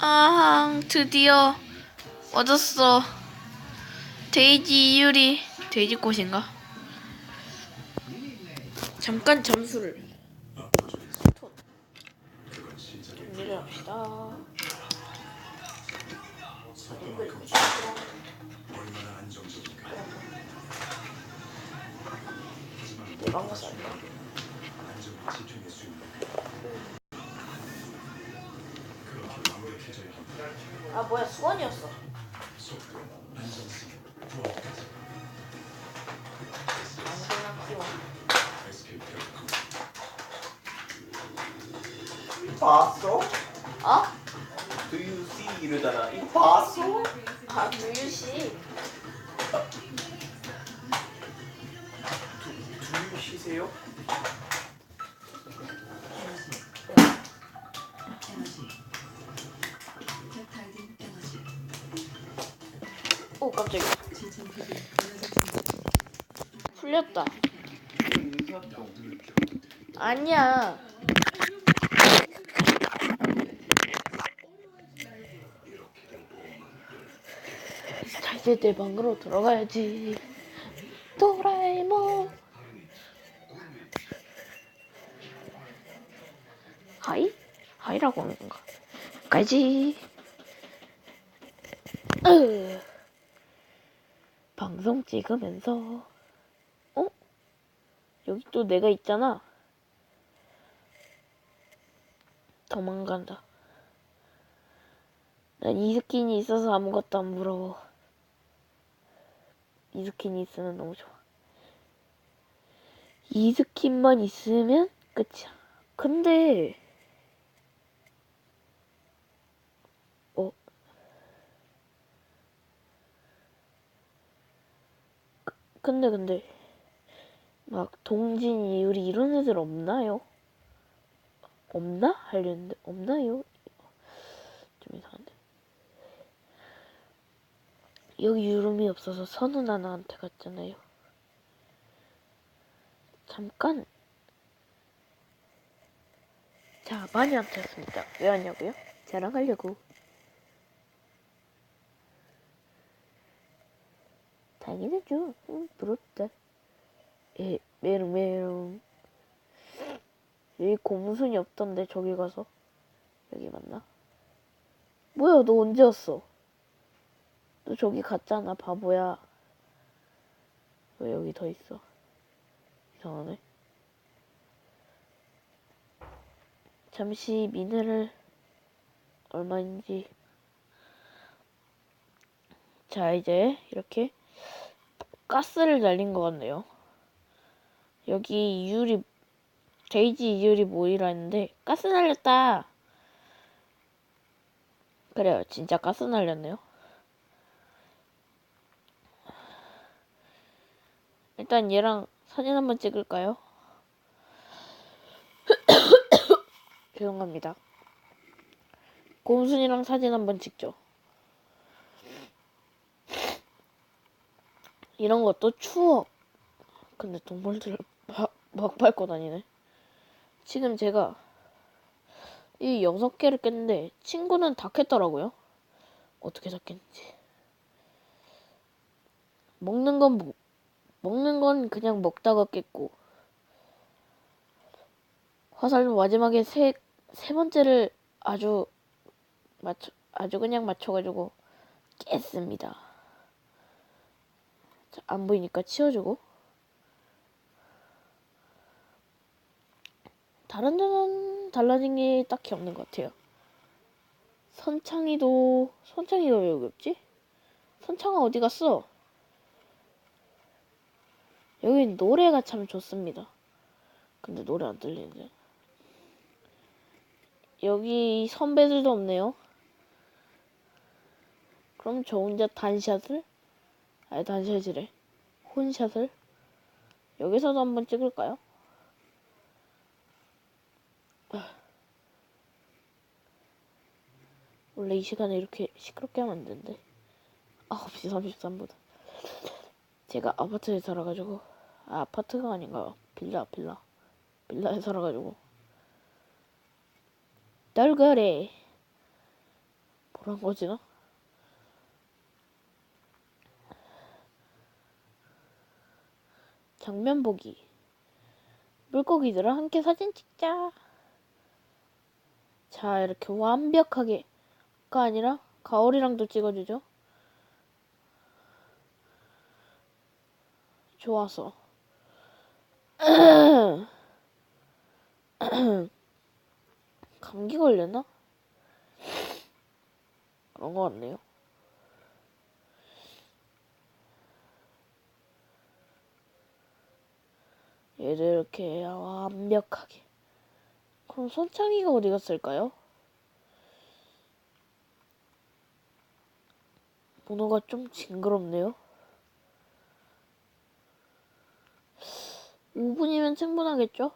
아, 드디어 얻었어. 돼지 이유리 돼지 꽃인가? 잠깐 잠수를. 정리를 합시다. 내방가 살까? 봤어? 어? Do you see 이러잖아. 이거 봤어? 아 두유씨. Do you 쉬세요? 오 깜짝이야. 풀렸다. 아니야. 자 이제 내 방으로 들어가야지. 도라에몽. 하이? 하이라고 하는 건가? 가지. 으. 방송 찍으면서 어? 여기 또 내가 있잖아. 도망간다. 난 이 스킨이 있어서 아무것도 안 부러워. 이 스킨이 있으면 너무 좋아. 이 스킨만 있으면 끝이야. 근데 어 그- 근데 근데 막 동진 이유리 이런 애들 없나요? 없나? 하려는데 없나요? 좀 이상한데 여기 유름이 없어서 선우 나나한테 갔잖아요. 잠깐. 자 마녀한테 왔습니다. 왜 왔냐고요? 자랑하려고. 당연하죠. 응, 부럽다. 에 메롱 메롱. 여기 고무순이 없던데 저기 가서. 여기 맞나? 뭐야 너 언제 왔어? 너 저기 갔잖아 바보야. 왜 여기 더 있어? 이상하네. 잠시 미네랄 얼마인지. 자 이제 이렇게 가스를 날린 것 같네요. 여기 이율이 데이지 이율이 모이라 했는데 가스 날렸다. 그래요 진짜 가스 날렸네요 일단 얘랑 사진 한번 찍을까요? 죄송합니다 곰순이랑 사진 한번 찍죠 이런 것도 추억 근데 동물들을 막, 막 밟고 다니네 지금 제가 이 여섯 개를 깼는데 친구는 다 깼더라고요. 어떻게 다 깼는지. 먹는 건 뭐, 먹는 건 그냥 먹다가 깼고 화살도 마지막에 세, 세 번째를 아주 맞춰 아주 그냥 맞춰가지고 깼습니다. 자, 안 보이니까 치워주고 다른 데는 달라진 게 딱히 없는 것 같아요. 선창이도 선창이가 왜 여기 없지? 선창아 어디 갔어? 여기 노래가 참 좋습니다. 근데 노래 안 들리는데. 여기 선배들도 없네요. 그럼 저 혼자 단샷을? 아니 단샷이래. 혼샷을? 여기서도 한번 찍을까요? 원래 이 시간에 이렇게 시끄럽게 하면 안 되는데. 9시 33분. 제가 아파트에 살아가지고, 아, 아파트가 아닌가요? 빌라, 빌라. 빌라에 살아가지고. 떨거래. 뭐란 거지 나? 장면 보기. 물고기들아 함께 사진 찍자. 자, 이렇게 완벽하게 가 아니라 가오리랑도 찍어주죠. 좋아서. 감기 걸렸나? 그런 거 같네요. 얘를 이렇게 완벽하게. 그럼 손창이가 어디 갔을까요? 번호가 좀 징그럽네요. 5분이면 충분하겠죠?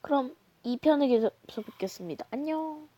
그럼 2편에서 뵙겠습니다. 안녕.